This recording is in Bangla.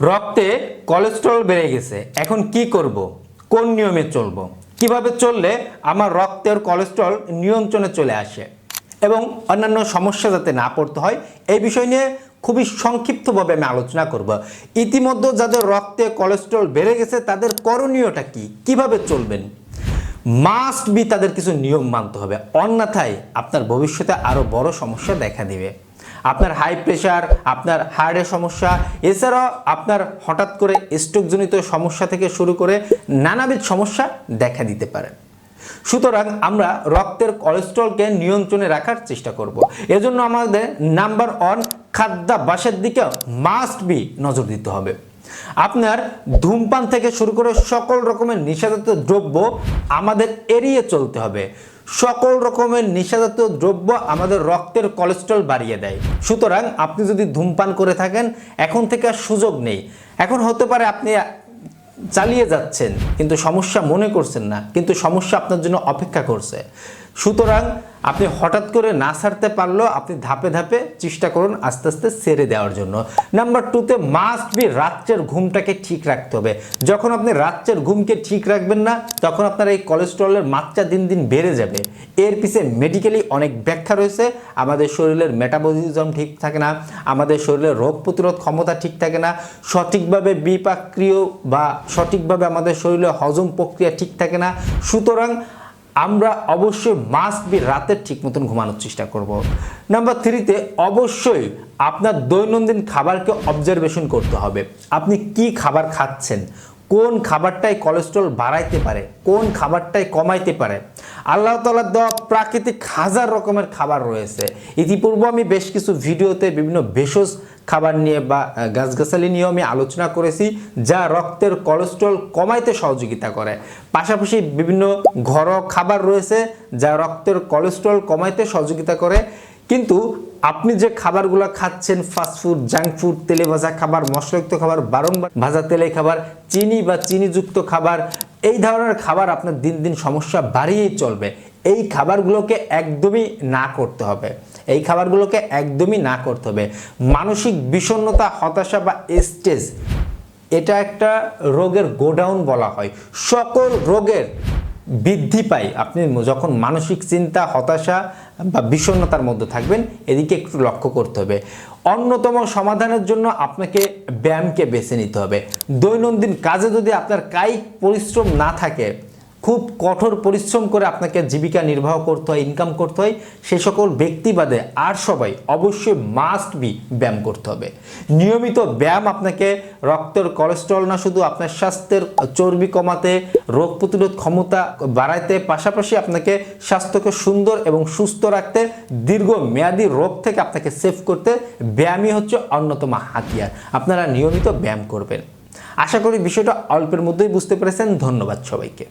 রক্তে কোলেস্টেরল বেড়ে গেছে। এখন কি করব? কোন নিয়মে চলব? কীভাবে চললে আমার রক্তের কোলেস্টেরল নিয়ন্ত্রণে চলে আসে? এবং অন্যান্য সমস্যা যাতে না পড়তে হয়, এই বিষয় নিয়ে খুবই সংক্ষিপ্তভাবে আমি আলোচনা করব। ইতিমধ্যে যাদের রক্তে কোলেস্টেরল বেড়ে গেছে, তাদের করণীয়টা কি? কীভাবে চলবেন? মাস্ট বি তাদের কিছু নিয়ম মানতে হবে। অন্যথায় আপনার ভবিষ্যতে আরও বড় সমস্যা দেখা দিবে। আপনার হাই প্রেশার আপনার হার্টের সমস্যা, এছাড়াও আপনার হঠাৎ করে স্ট্রোকজনিত সমস্যা থেকে শুরু করে নানাবিধ সমস্যা দেখা দিতে পারে। সুতরাং আমরা রক্তের কোলেস্ট্রলকে নিয়ন্ত্রণে রাখার চেষ্টা করব। এজন্য আমাদের নাম্বার ওয়ান খাদ্যাভ্যাসের দিকে মাস্ট বি নজর দিতে হবে। আপনার ধূমপান থেকে শুরু করে সকল রকমের নিশাজাতীয় দ্রব্য আমাদের এড়িয়ে চলতে হবে। সকল রকমের নেশাজাতীয় দ্রব্য আমাদের রক্তের কোলেস্ট্রল বাড়িয়ে দেয়। সুতরাং আপনি যদি ধূমপান করে থাকেন, এখন থেকে আর সুযোগ নেই। এখন হতে পারে আপনি চালিয়ে যাচ্ছেন, কিন্তু সমস্যা মনে করছেন না, কিন্তু সমস্যা আপনার জন্য অপেক্ষা করছে। সুতরাং আপনি হঠাৎ করে না সারতে পারলেও আপনি ধাপে ধাপে চেষ্টা করুন আস্তে আস্তে সেরে দেওয়ার জন্য। নাম্বার টুতে মাস্ট বি রাত্রের ঘুমটাকে ঠিক রাখতে হবে। যখন আপনি রাত্রের ঘুমকে ঠিক রাখবেন না, তখন আপনার এই কোলেস্ট্রলের মাত্রা দিন দিন বেড়ে যাবে। এর পিছে মেডিকেলি অনেক ব্যাখ্যা রয়েছে। আমাদের শরীরের মেটাবলিজম ঠিক থাকে না, আমাদের শরীরের রোগ প্রতিরোধ ক্ষমতা ঠিক থাকে না, সঠিকভাবে বিপাক্রিয় বা সঠিকভাবে আমাদের শরীরে হজম প্রক্রিয়া ঠিক থাকে না। সুতরাং আমরা অবশ্যই মাস্ট বি রাতের ঠিক মতন ঘুমানোর চেষ্টা করব। নাম্বার থ্রিতে অবশ্যই আপনার দৈনন্দিন খাবারকে অবজারভেশন করতে হবে। আপনি কি খাবার খাচ্ছেন? কোন খাবারটাই কোলেস্ট্রল বাড়াইতে পারে, কোন খাবারটাই কমাইতে পারে। আল্লাহ তালার দেওয়া প্রাকৃতিক হাজার রকমের খাবার রয়েছে। ইতিপূর্বে আমি বেশ কিছু ভিডিওতে বিভিন্ন ভেষজ খাবার নিয়ে বা গাছগাছালি নিয়েও আমি আলোচনা করেছি, যা রক্তের কোলেস্ট্রল কমাইতে সহযোগিতা করে। পাশাপাশি বিভিন্ন ঘরোয়া খাবার রয়েছে, যা রক্তের কোলেস্ট্রল কমাইতে সহযোগিতা করে। কিন্তু আপনি যে খাবারগুলো খাচ্ছেন ফাস্টফুড জাঙ্ক ফুড তেলে ভাজা খাবার, মশলাযুক্ত খাবার, বারংবার ভাজা তেলে খাবার, চিনি বা চিনিযুক্ত খাবার, এই ধরনের খাবার আপনার দিন দিন সমস্যা বাড়িয়েই চলবে। এই খাবারগুলোকে একদমই না করতে হবে। এই খাবারগুলোকে একদমই না করতে হবে। মানসিক বিষণ্ণতা, হতাশা বা স্ট্রেস এটা একটা রোগের গোডাউন বলা হয়। সকল রোগের বৃদ্ধি পায়। আপনি যখন মানসিক চিন্তা, হতাশা বা বিষণ্নতার মধ্যে থাকবেন, এদিকে একটু লক্ষ্য করতে হবে। অন্যতম সমাধানের জন্য আপনাকে ব্যায়ামকে বেছে নিতে হবে। দৈনন্দিন কাজে যদি আপনার কায়িক পরিশ্রম না থাকে খুব কঠোর পরিশ্রম করে আপনাকে জীবিকা নির্বাহ করতে হয় ইনকাম করতে হয়। সে সকল ব্যক্তি বাদে আর সবাই অবশ্যই মাস্ট বি ব্যায়াম করতে হবে। নিয়মিত ব্যায়াম আপনাকে রক্তের কোলেস্ট্রল না, শুধু আপনার স্বাস্থ্যের চর্বি কমাতে, রোগ প্রতিরোধ ক্ষমতা বাড়াইতে, পাশাপাশি আপনাকে স্বাস্থ্যকে সুন্দর এবং সুস্থ রাখতে দীর্ঘ মেয়াদী রোগ থেকে আপনাকে সেভ করতে ব্যায়ামই হচ্ছে অন্যতম হাতিয়ার। আপনারা নিয়মিত ব্যায়াম করবেন। আশা করি বিষয়টা অল্পের মধ্যেই বুঝতে পেরেছেন। ধন্যবাদ সবাইকে।